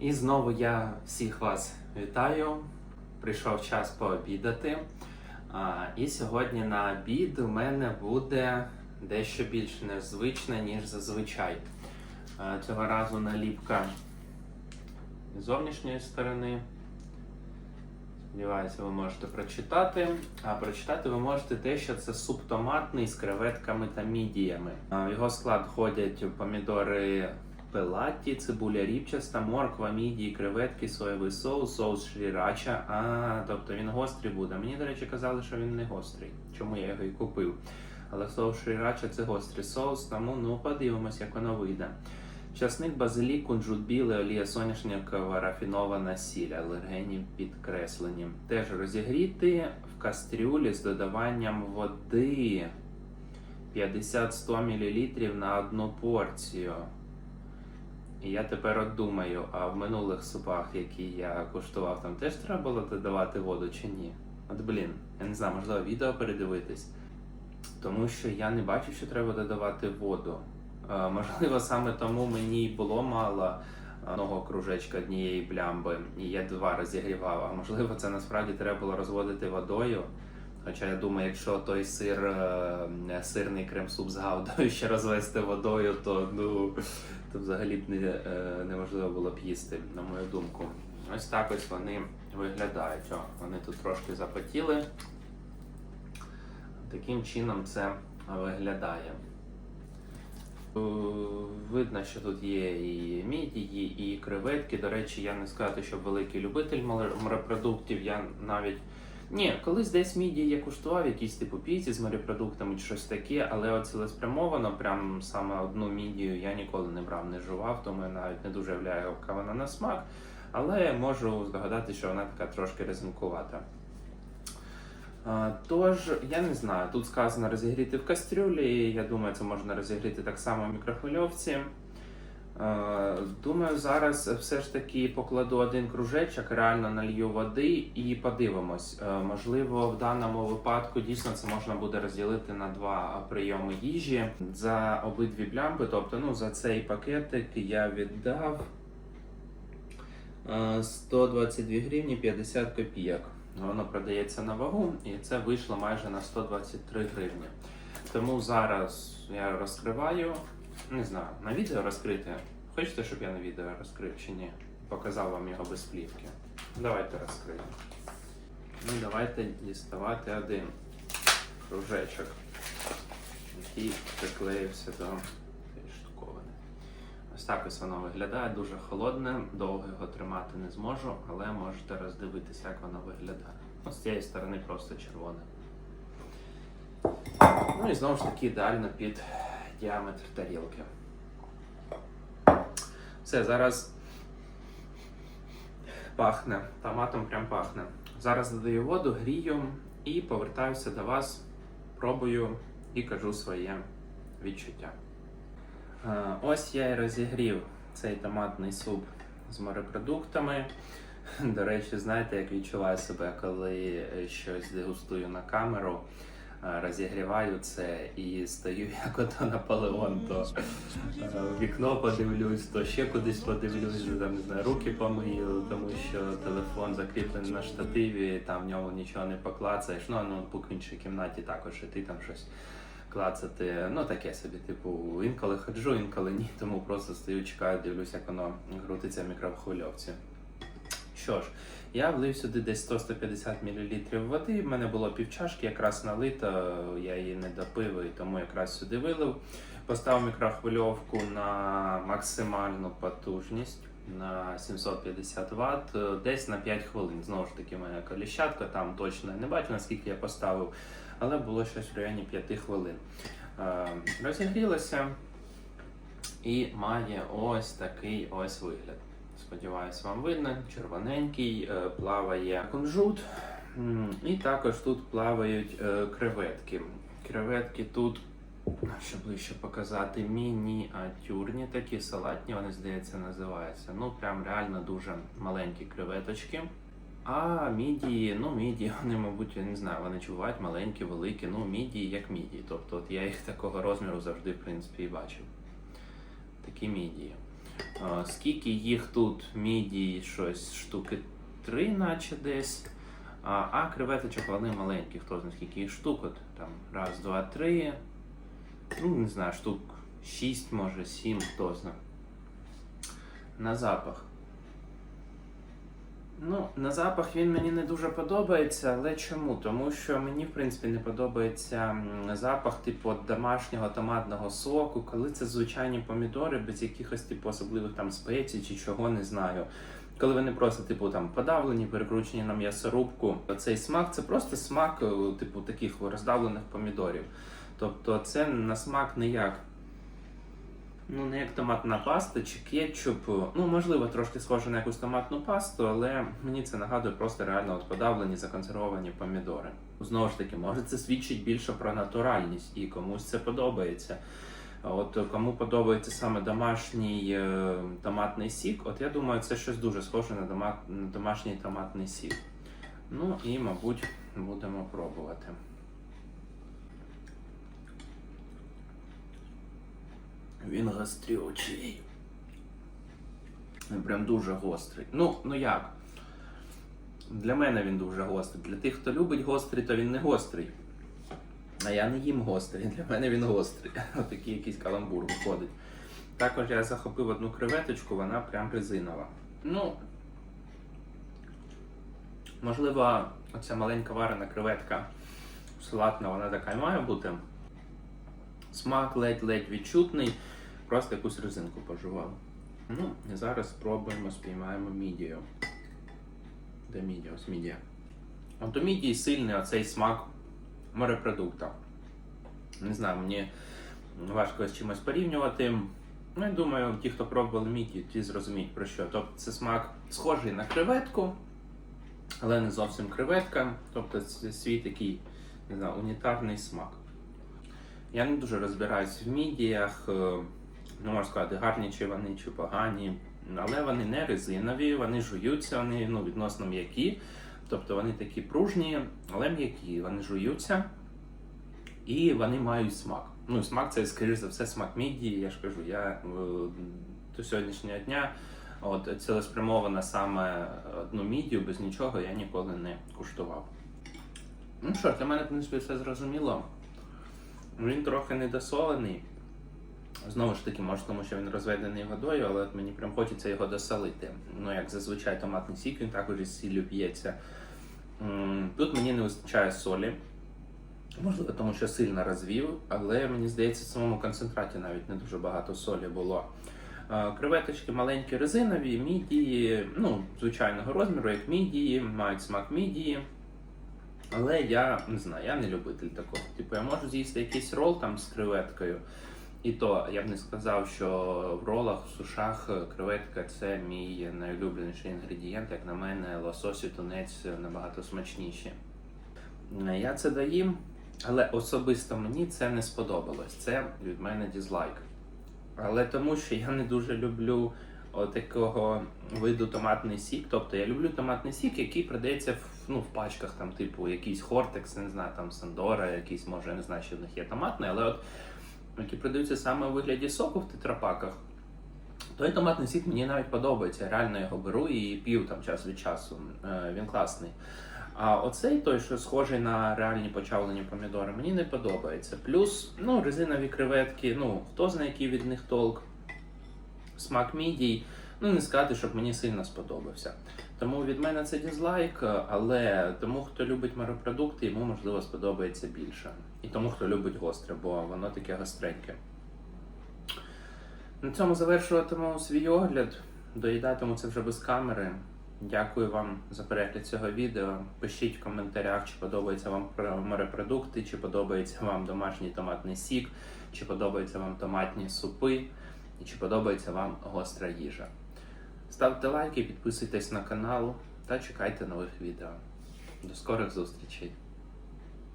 І знову я всіх вас вітаю. Прийшов час пообідати. І сьогодні на обід у мене буде дещо більш незвичне, ніж зазвичай. Цього разу наліпка з зовнішньої сторони. Сподіваюся, ви можете прочитати. А прочитати ви можете те, що це суп томатний з креветками та мідіями. В його склад входять помідори пелаті, цибуля ріпчаста, морква, мідії, креветки, соєвий соус, соус шрірача. А, тобто він гострий буде. Мені, до речі, казали, що він не гострий. Чому я його і купив. Але соус шрірача це гострий соус, тому ну подивимось, як воно вийде. Часник, базилік, кунжут білий, олія соняшникова, рафінована сіль, алергенів підкреслені. Теж розігріти в кастрюлі з додаванням води 50-100 мл на одну порцію. І я тепер от думаю, а в минулих супах, які я куштував, там теж треба було додавати воду чи ні? От блін, я не знаю, можливо, відео передивитись. Тому що я не бачу, що треба додавати воду. Е, Можливо, саме тому мені й було мало одного кружечка однієї блямби, і я два розігрівав. А можливо, це насправді треба було розводити водою. Хоча я думаю, якщо той сир, е, сирний крем-суп з гаудою ще розвести водою, то ну то взагалі б не, е, неможливо було б їсти, на мою думку. Ось так ось вони виглядають. О, вони тут трошки запотіли. Таким чином це виглядає. Е, Видно, що тут є і мідії, і креветки. До речі, я не сказати, що великий любитель морепродуктів. Я навіть ні, колись десь мідії я куштував, якісь типу піці з морепродуктами чи щось таке, але цілеспрямовано, прям саме одну мідію я ніколи не брав, не жував, тому я навіть не дуже уявляю, яка вона на смак. Але можу здогадати, що вона така трошки резинкувата. Тож, я не знаю, тут сказано розігріти в кастрюлі. Я думаю, це можна розігріти так само в мікрохвильовці. Е, Думаю, зараз все ж таки покладу один кружечок, реально налью води і подивимось. Е, Можливо, в даному випадку дійсно це можна буде розділити на два прийоми їжі за обидві блямби. Тобто, ну за цей пакетик я віддав е, 122 гривні 50 копійок. Воно продається на вагу, і це вийшло майже на 123 гривні. Тому зараз я розкриваю. Не знаю, на відео розкрити. Хочете, щоб я на відео розкрив чи ні? Показав вам його без плівки. Давайте розкриємо. Ну, давайте діставати один кружечок, який приклеївся до цієї штуковини. Ось так ось воно виглядає, дуже холодне, довго його тримати не зможу, але можете роздивитися, як воно виглядає. Ось з цієї сторони просто червоне. Ну і знову ж таки ідеально під діаметр тарілки. Все, зараз пахне. Томатом прям пахне. Зараз додаю воду, грію і повертаюся до вас, пробую і кажу своє відчуття. Е, Ось я і розігрів цей томатний суп з морепродуктами. До речі, знаєте, як відчуваю себе, коли щось дегустую на камеру, е, розігріваю це і стою як ото Наполеон, то е, вікно подивлюсь, то ще кудись подивлюсь, там не знаю, руки помию, тому що телефон закріплений на штативі, там в нього нічого не поклацаєш. Ну а ноутбук в іншій кімнаті також, і ти там щось клацати. Ну таке собі, типу, інколи ходжу, інколи ні, тому просто стою, чекаю, дивлюсь, як воно крутиться в мікрохвильовці. Що ж, я влив сюди десь 100-150 мл води. В мене було півчашки, якраз налито, я її не допив, і тому якраз сюди вилив. Поставив мікрохвильовку на максимальну потужність на 750 Вт, е, десь на 5 хвилин. Знову ж таки, мене коліщатка, там точно не бачу, наскільки я поставив, але було щось в районі 5 хвилин. Е, Розігрілося і має ось такий ось вигляд. Сподіваюсь, вам видно. Червоненький, е, плаває кунжут. І також тут плавають е, креветки. Креветки тут, щоб ближче показати, мініатюрні такі салатні, вони, здається, називаються. Ну, прям реально дуже маленькі креветочки. А мідії, ну мідії, вони, мабуть, я не знаю, вони чувають маленькі, великі, ну мідії як мідії. Тобто от я їх такого розміру завжди, в принципі, і бачив. Такі мідії. Скільки їх тут мідій, щось штуки три, наче десь. А, а креветочок вони маленькі, хто знає скільки їх штук. От, там раз, два, три. Ну, не знаю, штук шість, може, сім, хто знає. На запах. Ну, на запах він мені не дуже подобається, але чому? Тому що мені, в принципі, не подобається запах, типу, домашнього томатного соку, коли це звичайні помідори без якихось типу особливих там спецій чи чого не знаю. Коли вони просто, типу, там подавлені, перекручені на м'ясорубку, цей смак це просто смак, е, типу, таких роздавлених помідорів. Тобто це на смак не як Ну, не як томатна паста чи кетчуп. Ну, можливо, трошки схоже на якусь томатну пасту, але мені це нагадує просто реально от подавлені, законсервовані помідори. Знову ж таки, може це свідчить більше про натуральність і комусь це подобається. От кому подобається саме домашній е, томатний сік, от я думаю, це щось дуже схоже на, дома, на домашній томатний сік. Ну і, мабуть, будемо пробувати. Він гострючий. Він прям дуже гострий. Ну, ну як? Для мене він дуже гострий. Для тих, хто любить гострий, то він не гострий. А я не їм гострий, для мене він гострий. Отакий якийсь каламбур виходить. Також я захопив одну креветочку, вона прям резинова. Ну, можливо, оця маленька варена креветка салатна, вона така і має бути. Смак ледь-ледь відчутний, просто якусь резинку пожував. Ну, і зараз спробуємо, спіймаємо мідію. Де мідія? Ось мідія. От у мідії сильний оцей смак морепродукта. Не знаю, мені важко з чимось порівнювати. Ну, я думаю, ті, хто пробували мідію, ті зрозуміють про що. Тобто це смак схожий на креветку, але не зовсім креветка. Тобто це свій такий, не знаю, унітарний смак. Я не дуже розбираюсь в мідіях, не можу сказати, гарні чи вони, чи погані. Але вони не резинові, вони жуються, вони ну, відносно м'які. Тобто вони такі пружні, але м'які. Вони жуються і вони мають смак. Ну, смак це, скоріш за все, смак мідії. Я ж кажу, я е, до сьогоднішнього дня от, цілеспрямовано саме одну мідію, без нічого я ніколи не куштував. Ну що, для мене, в принципі, все зрозуміло. Він трохи недосолений. Знову ж таки, може, тому що він розведений водою, але от мені прям хочеться його досолити. Ну, як зазвичай томатний сік, він також із сіллю п'ється. Тут мені не вистачає солі. Можливо, тому що сильно розвів, але мені здається, в самому концентраті навіть не дуже багато солі було. Креветочки маленькі резинові, мідії, ну, звичайного розміру, як мідії, мають смак мідії. Але я не знаю, я не любитель такого. Типу, я можу з'їсти якийсь рол там з креветкою. І то я б не сказав, що в ролах, в сушах креветка це мій найулюбленіший інгредієнт. Як на мене, лосось і тунець набагато смачніші. Я це доїм, але особисто мені це не сподобалось. Це від мене дізлайк. Але тому, що я не дуже люблю такого виду томатний сік. Тобто я люблю томатний сік, який продається в, ну, в пачках, там, типу, якийсь Хортекс, не знаю, там Сандора, якийсь, може, я не знаю, що в них є томатний, але от які продаються саме у вигляді соку в тетрапаках. Той томатний сік мені навіть подобається. Я реально його беру і п'ю там час від часу. Е, Він класний. А оцей той, що схожий на реальні почавлені помідори, мені не подобається. Плюс, ну, резинові креветки, ну, хто знає, який від них толк. Смак мідій. Ну, не сказати, щоб мені сильно сподобався. Тому від мене це дізлайк, але тому, хто любить морепродукти, йому можливо сподобається більше. І тому, хто любить гостре, бо воно таке гостреньке. На цьому завершуватиму свій огляд. Доїдатиму це вже без камери. Дякую вам за перегляд цього відео. Пишіть в коментарях, чи подобаються вам морепродукти, чи подобається вам домашній томатний сік, чи подобаються вам томатні супи, і чи подобається вам гостра їжа. Ставте лайки, підписуйтесь на канал та чекайте нових відео. До скорих зустрічей!